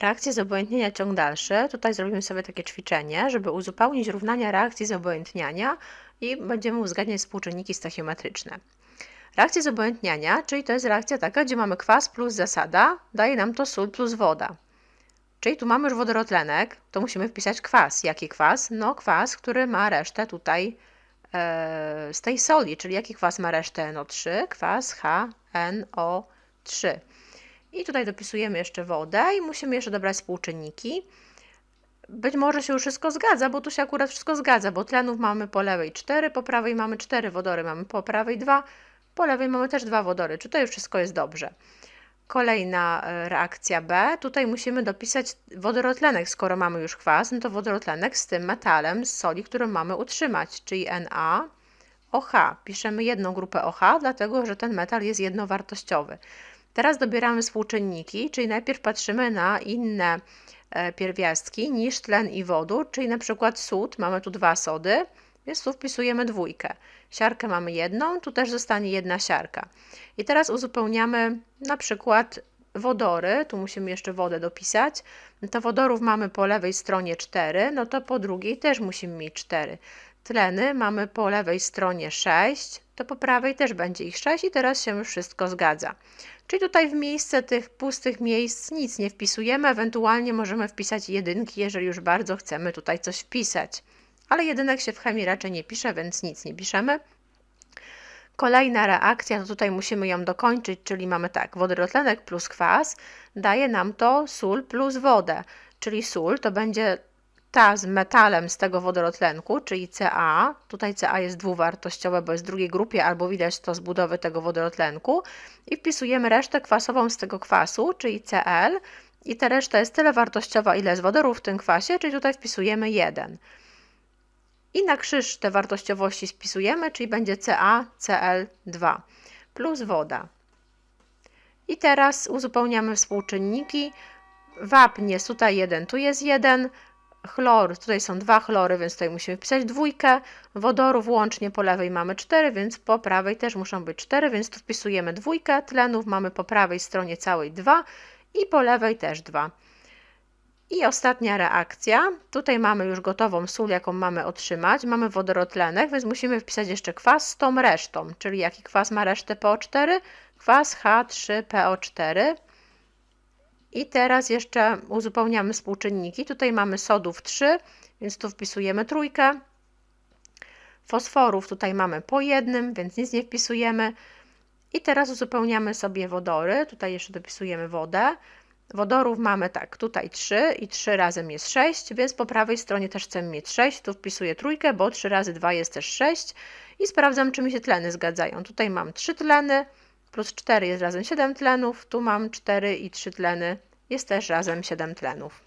Reakcje zobojętnienia ciąg dalszy. Tutaj zrobimy sobie takie ćwiczenie, żeby uzupełnić równania reakcji zobojętniania i będziemy uzgadniać współczynniki stachiometryczne. Reakcja zobojętniania, czyli to jest reakcja taka, gdzie mamy kwas plus zasada, daje nam to sól plus woda. Czyli tu mamy już wodorotlenek, to musimy wpisać kwas. Jaki kwas? No kwas, który ma resztę tutaj e, z tej soli, czyli jaki kwas ma resztę NO3? Kwas HNO3. I tutaj dopisujemy jeszcze wodę i musimy jeszcze dobrać współczynniki. Być może się już wszystko zgadza, bo tu się akurat wszystko zgadza, bo tlenów mamy po lewej 4, po prawej mamy 4 wodory, mamy po prawej 2, po lewej mamy też 2 wodory. Czy to już wszystko jest dobrze? Kolejna e, reakcja B. Tutaj musimy dopisać wodorotlenek. Skoro mamy już kwas, no to wodorotlenek z tym metalem z soli, którą mamy utrzymać, czyli Na OH. Piszemy jedną grupę OH, dlatego że ten metal jest jednowartościowy. Teraz dobieramy współczynniki, czyli najpierw patrzymy na inne e, pierwiastki niż tlen i wodór, czyli na przykład sód, mamy tu dwa sody, więc tu wpisujemy dwójkę. Siarkę mamy jedną, tu też zostanie jedna siarka. I teraz uzupełniamy na przykład wodory, tu musimy jeszcze wodę dopisać, to wodorów mamy po lewej stronie 4, no to po drugiej też musimy mieć 4. Tleny mamy po lewej stronie 6, to po prawej też będzie ich 6 i teraz się już wszystko zgadza. Czyli tutaj w miejsce tych pustych miejsc nic nie wpisujemy, ewentualnie możemy wpisać jedynki, jeżeli już bardzo chcemy tutaj coś wpisać. Ale jedynek się w chemii raczej nie pisze, więc nic nie piszemy. Kolejna reakcja, to tutaj musimy ją dokończyć, czyli mamy tak, wodorotlenek plus kwas daje nam to sól plus wodę, czyli sól to będzie ta z metalem z tego wodorotlenku, czyli Ca, tutaj Ca jest dwuwartościowe, bo jest w drugiej grupie, albo widać to z budowy tego wodorotlenku i wpisujemy resztę kwasową z tego kwasu, czyli Cl i ta reszta jest tyle wartościowa, ile jest wodorów w tym kwasie, czyli tutaj wpisujemy 1. I na krzyż te wartościowości spisujemy, czyli będzie CaCl2 plus woda. I teraz uzupełniamy współczynniki. Wapń jest tutaj 1, tu jest 1, chlor, tutaj są dwa chlory, więc tutaj musimy wpisać dwójkę. Wodorów łącznie po lewej mamy 4, więc po prawej też muszą być 4, więc tu wpisujemy dwójkę. Tlenów mamy po prawej stronie całej 2 i po lewej też 2. I ostatnia reakcja. Tutaj mamy już gotową sól, jaką mamy otrzymać. Mamy wodorotlenek, więc musimy wpisać jeszcze kwas z tą resztą. Czyli jaki kwas ma resztę PO4? Kwas H3PO4. I teraz jeszcze uzupełniamy współczynniki. Tutaj mamy sodów 3, więc tu wpisujemy trójkę. Fosforów tutaj mamy po jednym, więc nic nie wpisujemy. I teraz uzupełniamy sobie wodory. Tutaj jeszcze dopisujemy wodę. Wodorów mamy tak, tutaj 3 i 3 razem jest 6, więc po prawej stronie też chcemy mieć 6. Tu wpisuję trójkę, bo 3 razy 2 jest też 6 i sprawdzam, czy mi się tleny zgadzają. Tutaj mam 3 tleny, plus 4 jest razem 7 tlenów, tu mam 4 i 3 tleny, jest też razem 7 tlenów.